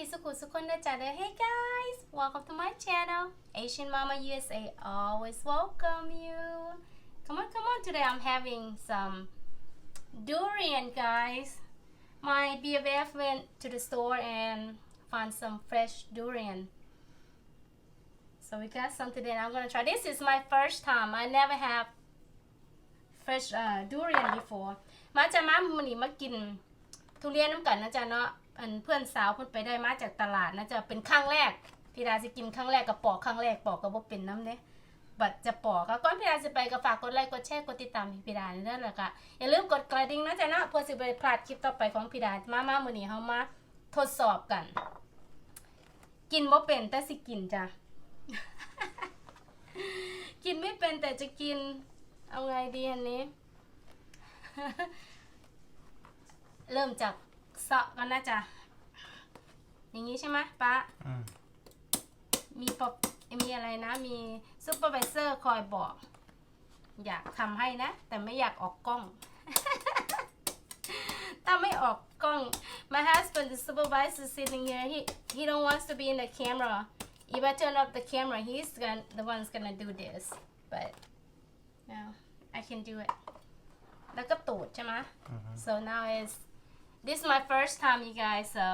ดีสุขุสุขคนนะจ๊ะเด้อ Hey guys welcome to my channel Asian Mama USA always welcome you come on come on today I'm having some durian guys my BFF went to the store and found some fresh durian so we got some today and I'm gonna try this is my first time I never have fresh uh, durian before มาจะมามื้อนี้มากิน ทุเรียนน้ำกันนะจ๊ะเนาะ อันเพื่อนสาวเพิ่นไปได้มาจากตลาดนะจะเป็นครั้งแรกพี่ดาสิกินครั้งแรกกับปอกครั้งแรกปอกก็บ่เป็นน้ำเด้บัดจะปอกก็ก่อนพี่ดาสิไปก็ฝากกดไลค์กดแชร์กดติดตามพี่ดาเด้อแล้วก็อย่าลืมกดกระดิ่งนะจ๊ะเนาะเพื่อสิบ่ได้พลาดคลิปต่อไปของพี่ดามามามื้อนี้เฮามาทดสอบกัน กินบ่เป็นแต่สิกินจ้ะกินไม่เป็นแต่จะกินเอาไงดีอันนี้ เริ่มจาก เสาะกันนะจ๊ะอย่างนี้ใช่ไหมป้าอืมมีปอบมีอะไรนะ มีซูเปอร์วิเซอร์คอยบอก อยากทำให้นะ แต่ไม่อยากออกกล้อง ถ้าไม่ออกกล้อง my husband the supervisor sitting here he he don't wants to be in the camera if I turn off the camera he's gonna the one's gonna do this but no I can do it แล้วก็ตูดใช่ไหมอือฮึ So now is this is my first time, you guys. So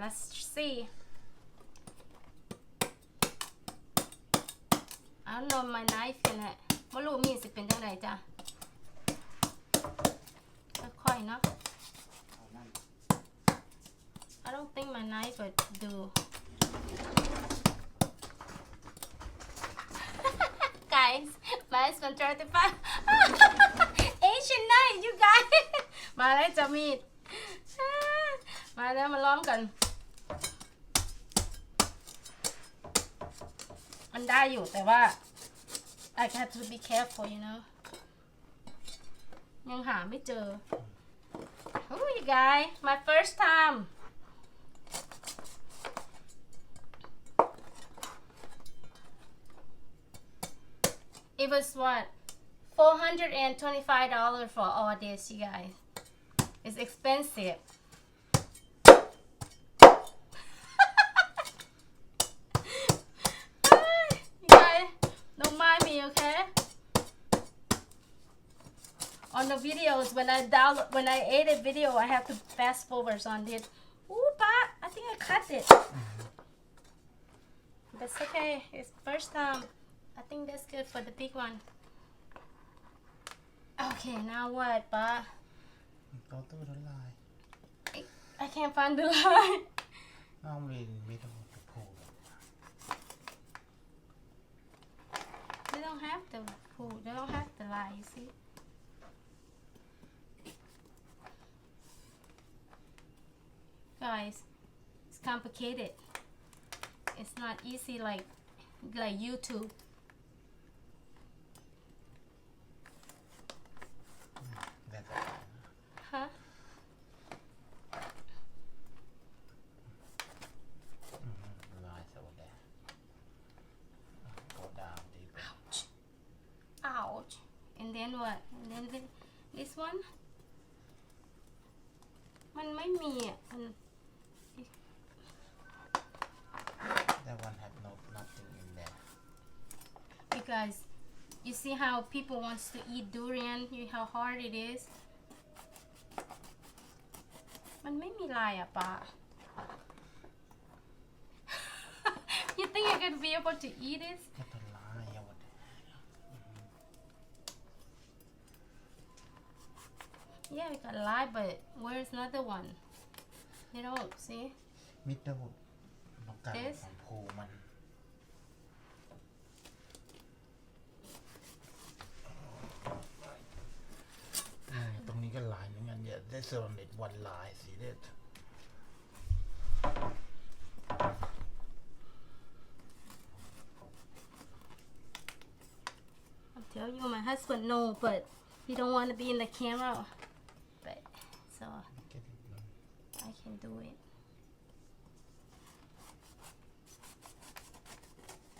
let's see. I don't know my knife in it. ไม่รู้มีดสิเป็นจังไดจ้ะค่อยๆเนาะ I don't think my knife would do. Guys, my husband tried to find Asian knife, you guys. มาแล้วจะมีด มาแล้วมาล้อมกัน มันได้อยู่แต่ว่า I have to be careful you know ยังหาไม่เจอ Oh you guys my first time It was what $425 for all this you guys It's expensive on the videos when I download when I edit video, I have to fast forward on it. Oh, but I think I cut it. That's okay. It's first time. I think that's good for the big one. Okay, now what, but go through the line. I, I can't find the line. I'm in the middle of the pool. They don't have the pool. They don't have the line. You see. Guys, it's complicated. It's not easy like like YouTube. see how people wants to eat durian? You how hard it is. มันไม่มีลายอ่ะป้า you think you're gonna be able to eat it? ก็ต้นลายเอาไว้ Yeah, we got lye, but where's another one? You don't see? มิดเดิลนกกา This? ของภูมัน I'll tell you, my husband no, but he don't want to be in the camera. But, so, I can do it.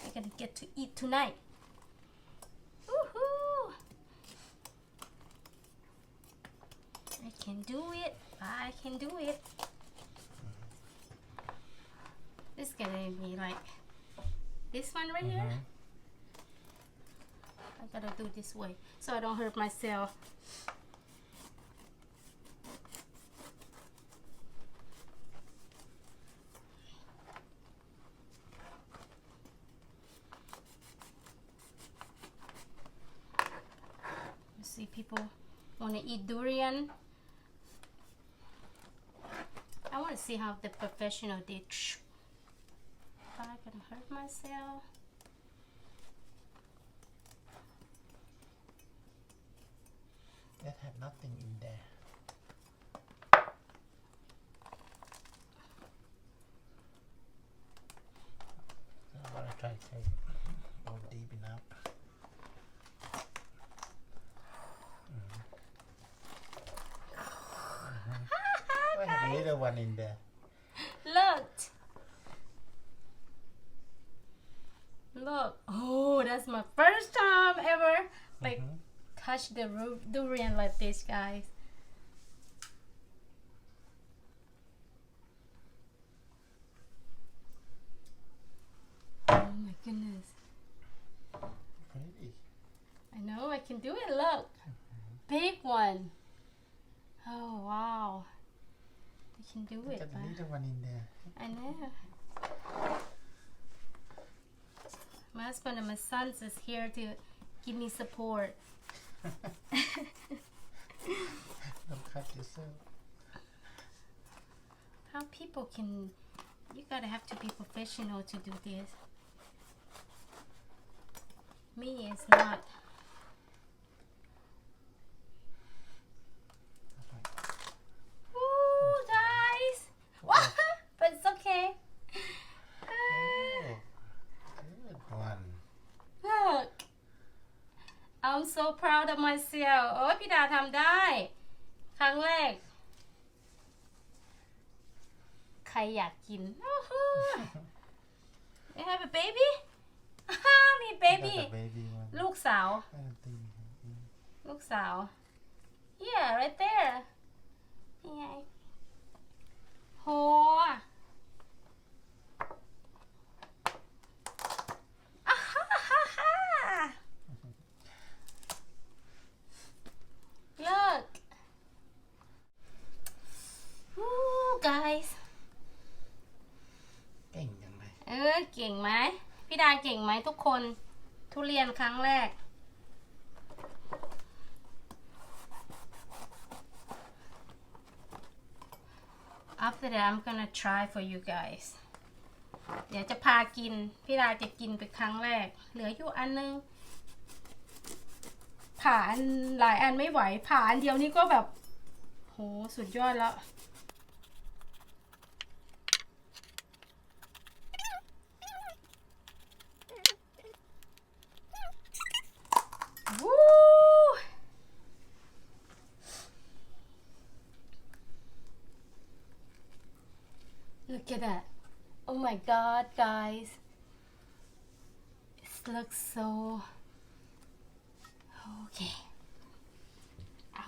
I can get to eat tonight. Can do it. I can it. is gonna be like this one right here. Mhm. I gotta do this way so I don't hurt myself. You see, people want to eat durian. I want to see how the professional did. I can hurt myself. That had nothing in there. So what I try to say, go deep enough. Why have a little one in there? Look. Look. Oh, that's my first time ever like Mhm. touch the ru- durian like this, guys. Oh my goodness. Pretty. I know I can do it. Look. Big one. Oh, wow. I can do it. Got a man. little one in there. I know. Husband and my sons is here to give me support. Don't cut yourself. How people can you gotta have to be professional to do this. Me is not. So proud of myself โอ้ยพี่ดาทำได้ ครั้งแรก ใครอยากกินโอ้โห You have a baby ฮ่ามี baby Got a baby one. ลูกสาว I don't think. ลูกสาว Yeah right there นี่ไงโหอ่าฮ่าฮ่าฮ่า Look Ooh, guys เก่งจังเลย เออ เก่งไหมาเก่งไหมทุกคนทุเรียนครั้งแรก After that I'm gonna try for you guys เดี๋ยวจะพากิน พี่ดาจะกินเป็นครั้งแรก เหลืออยู่อันนึง ผ่าอันหลายอันไม่ไหว ผ่าอันเดียวนี่ก็แบบ โห สุดยอดแล้ว Look at that. Oh my god, guys. This looks so. Okay.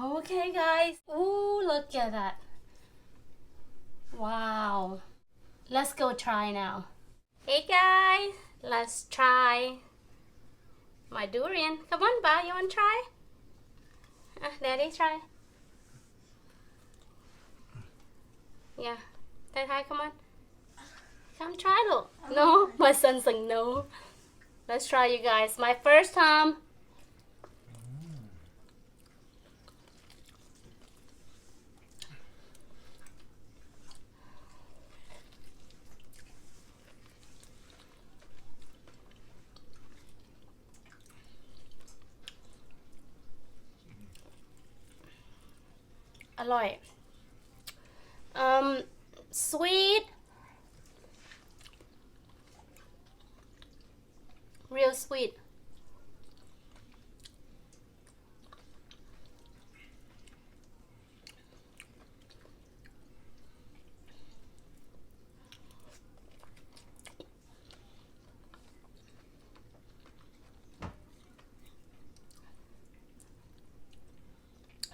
Okay, guys. Ooh, look at that. Wow. Let's go try now. Hey, guys. Let's try my durian. Come on, Ba, you want to try? Uh, Daddy, try. Yeah. Dad, hi, come on. Come try, look. No, my son's like, no. Let's try, you guys. My first time. Lot. Um, sweet. Real sweet. "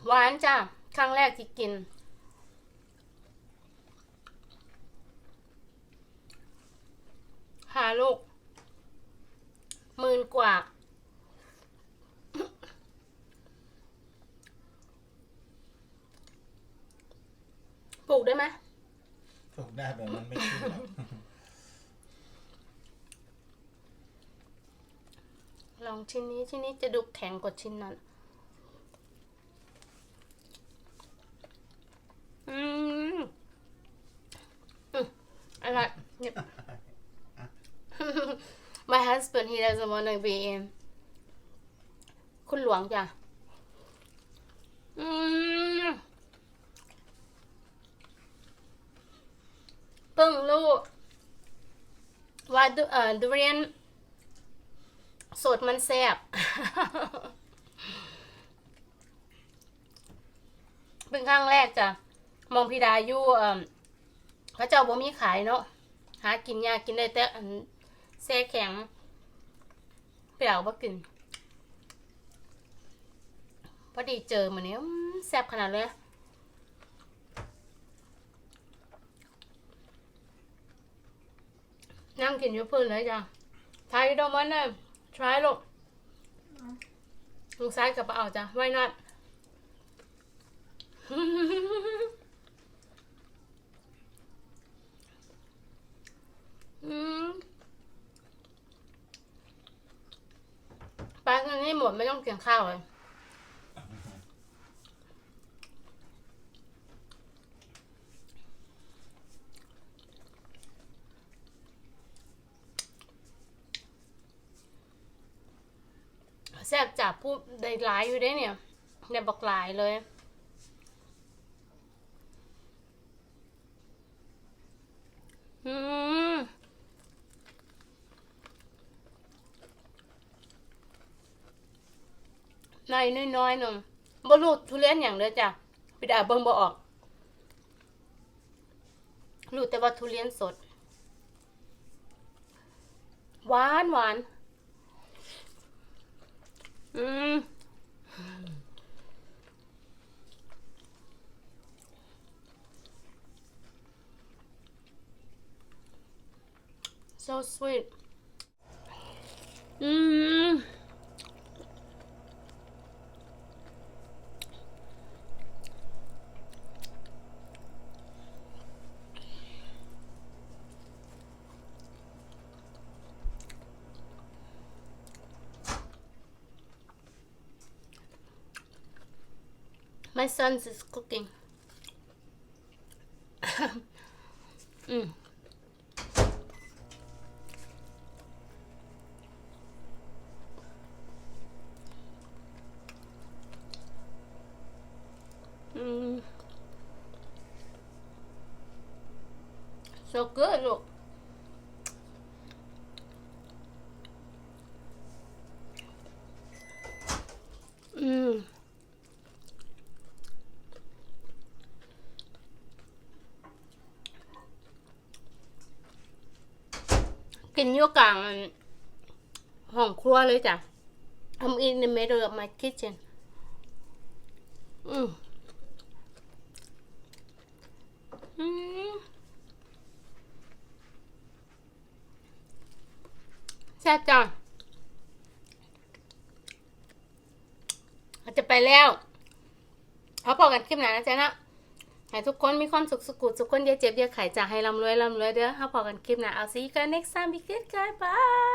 หวานจ้ะ ครั้งแรกที่กิน คะลูกหมื่นกว่า ปลูกได้ไหม ถูกได้แบบมันไม่ขึ้นหรอก ลอง ชิ้นนี้ชิ้นนี้จะดูแข็งกว่าชิ้นนั้น อืมอืมอะไรเนี่ย My husband he doesn't want to be in คุณหลวงจ้ะ อืมเพิ่งรู้ว่าดูเอ่อดูเรียน สดมันแซ่บเป็นครั้งแรกจ้ะมองพิดาอยู่เพระเจ้าบ่มีขายเนาะหากินยากกินได้แต่แซ่แข็งเปล่าบ่กินพอดีเจอมันนี้อืมแซ่บขนาดเลยนั่งกินอยู่พื้นเลยจ้ะทยดอมันน่ะ try ลูกลูกซ้ายกับเอาจ้ะ why not อืมไปคืนนี้หมดไม่ต้องกินข้าวเลย แซ่บจับพูด ได้หลายอยู่ได้เนี่ยได้บอกหลายเลยอืมในน้อยๆหนึ่งบ่รู้ทุเรียนอย่างเด้อจ้ะไปด่าเบิ่งบ่ออกรู้แต่ว่าทุเรียนสด หวานหวาน Mm. So sweet. Mmm. My son's is cooking. Mm. mm. So good, look. อยู่กลางห้องครัวเลยจ้ะ I'm in the middle of my kitchen อืมอืมแซ่บจังเราจะไปแล้วเขาบอกกันคลิปไหนนะจ๊ะนะ ให้ทุกคนมีความสุขสุขุทุกคนอย่าเจ็บอย่าไข้จะให้ร่ำรวยร่ำรวยเด้อเขาพอกันคลิปหน้าเอาซีกัน next time be good guys bye